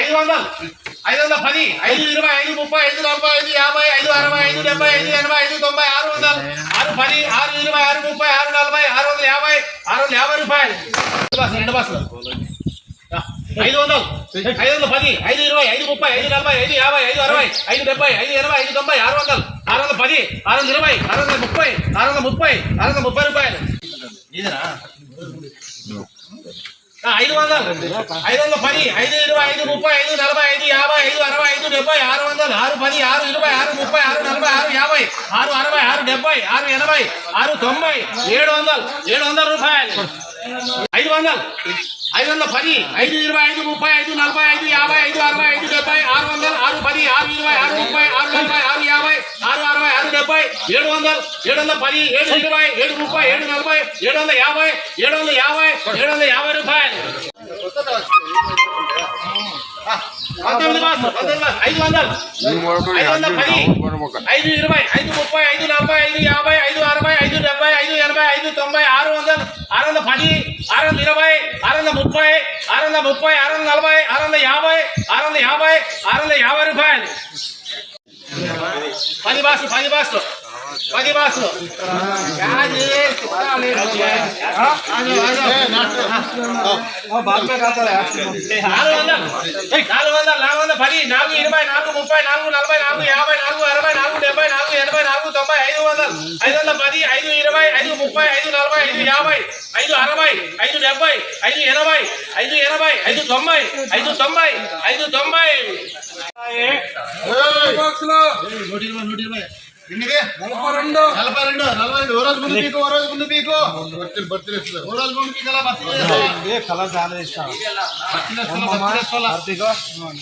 ఐదు వందలు. ఐదు వందల పది ఐదు ఇరవై ఐదు ముప్పై ఐదు నలభై ఐదు యాభై ఐదు అరవై ఐదు డెబ్బై ఐదు ఎనభై ఐదు తొంభై ఆరు వందలు. ఆరు పది ఆరు ఇరవై ఆరు ముప్పై ఆరు నలభై ఆరు వందల యాభై ఆరు వందల యాభై రూపాయలు. రెండు బస్సులు ఐదు వందలు. ఐదు వందల పది ఐదు ఇరవై ఐదు ముప్పై ఐదు నలభై ఐదు యాభై ఐదు అరవై ఐదు డెబ్బై ఐదు ఎనభై ఐదు తొంభై ఆరు వందలు. ఆరు వందల పది ఆరు వందల ఇరవై ఆరు వందల ముప్పై ఆరు వందల ముప్పై ఆరు వందల ముప్పై రూపాయలు. ఇదేనా ఐదు వందలు. ఐదు వందల పది ఐదు ఇరవై ఐదు ముప్పై ఐదు నలభై ఐదు యాభై ఐదు అరవై ఐదు డెబ్బై ఆరు వందలు ఆరు పది ఆరు ఇరవై ఆరు ముప్పై ఆరు నలభై ఆరు యాభై ఆరు అరవై ఆరు డెబ్బై ఆరు ఎనభై ఆరు తొంభై ఏడు వందలు ఏడు వందల రూపాయలు. ఐదు వందలు. ఐదు వందల పది ఐదు ఇరవై ఐదు ముప్పై ఐదు నలభై ఐదు యాభై ఐదు అరవై ఐదు డెబ్బై ఆరు వందలు ఆరు పది ఆరు ఇరవై ఆరు ముప్పై ఆరు నలభై ఆరు యాభై ఆరు అరవై ఆరు డెబ్బై ఏడు వందలు ఏడు వందల పది ఏడు ఇరవై ఏడు ముప్పై ఏడు నలభై ఏడు వందల యాభై ఏడు వందల యాభై ఏడు వందల యాభై ఐదు వందలు ఐదు వందల పది ఐదు ఇరవై ఐదు ముప్పై ఐదు నలభై ఐదు యాభై ఐదు అరవై ఐదు డెబ్బై ఐదు ఎనభై ఐదు తొంభై ఆరు వందలు ఆరు వందల పది ఆరు వందల ఇరవై ఆరు వందల ముప్పై ఆరు వందల ముప్పై ఆరు వందల నలభై ఆరు వందల యాభై ఆరు వందల యాభై ఆరు వందల యాభై రూపాయలు పది బాసులు పది బాసులు పది బాసులు యాది, తిప్పాలి. ఆ? నాలుగు వందలు నాలుగు వందల పది నాలుగు ఇరవై నాలుగు ముప్పై నాలుగు నలభై నాలుగు యాభై నాలుగు అరవై నాలుగు డెబ్బై నాలుగు ఎనభై నాలుగు తొంభై ఐదు వందలు ఐదు వందల పది ఐదు ఇరవై ఐదు ముప్పై ఐదు నలభై ఐదు యాభై ఐదు అరవై ఐదు డెబ్బై ఐదు ఎనభై ఐదు ఎనభై ఐదు తొంభై ఐదు తొంభై ఐదు తొంభై నూట ఇరవై నూట ఇరవై. నలభై రెండు. నలభై రెండు నలభై రెండు. ఓ రోజు ముందు పీకు ఓ రోజు ముందు పీకు. ఓ రోజు ముందు పీకు అలా బర్తీ చేసుకోవాలి. కలర్ చాలా ఇష్టం బర్తీ చేసుకోవాలి, బర్తీ చేసుకోవాలి.